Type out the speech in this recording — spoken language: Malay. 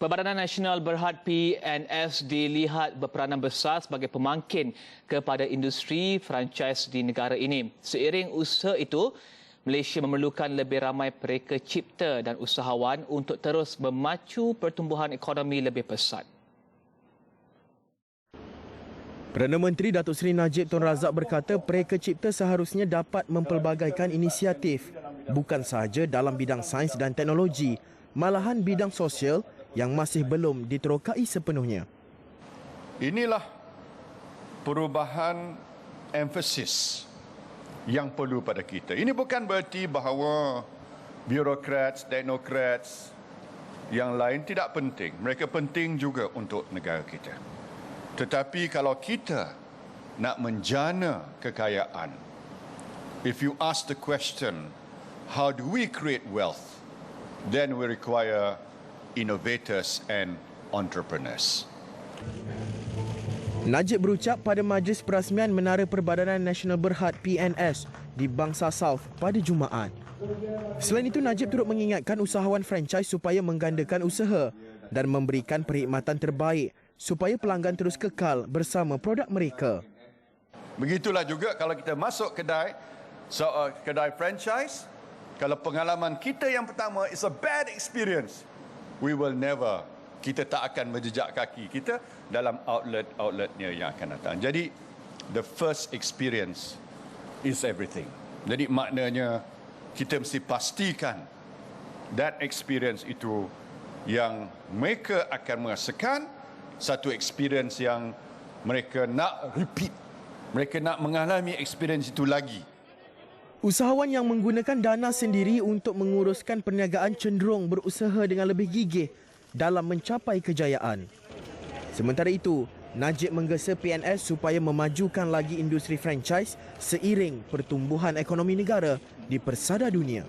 Perbadanan Nasional Berhad PNS dilihat berperanan besar sebagai pemangkin kepada industri franchise di negara ini. Seiring usaha itu, Malaysia memerlukan lebih ramai pereka cipta dan usahawan untuk terus memacu pertumbuhan ekonomi lebih pesat. Perdana Menteri Datuk Seri Najib Tun Razak berkata pereka cipta seharusnya dapat mempelbagaikan inisiatif bukan sahaja dalam bidang sains dan teknologi, malahan bidang sosial yang masih belum diterokai sepenuhnya. Inilah perubahan emphasis yang perlu pada kita. Ini bukan berarti bahawa birokrat, teknokrat yang lain tidak penting. Mereka penting juga untuk negara kita. Tetapi kalau kita nak menjana kekayaan, if you ask the question, how do we create wealth? Then we require innovators and entrepreneurs. Najib berucap pada majlis perasmian Menara Perbadanan Nasional Berhad PNS di Bangsa South pada Jumaat. Selain itu, Najib turut mengingatkan usahawan franchise supaya menggandakan usaha dan memberikan perkhidmatan terbaik supaya pelanggan terus kekal bersama produk mereka. Begitulah juga kalau kita masuk kedai, so, uh, kedai franchise, kalau pengalaman kita yang pertama is a bad experience, we will never kita tak akan menjejak kaki kita dalam outlet-outletnya yang akan datang. Jadi, the first experience is everything. Jadi, maknanya kita mesti pastikan that experience itu yang mereka akan merasakan satu experience yang mereka nak repeat. Mereka nak mengalami experience itu lagi. Usahawan yang menggunakan dana sendiri untuk menguruskan perniagaan cenderung berusaha dengan lebih gigih dalam mencapai kejayaan. Sementara itu, Najib menggesa PNS supaya memajukan lagi industri franchise seiring pertumbuhan ekonomi negara di persada dunia.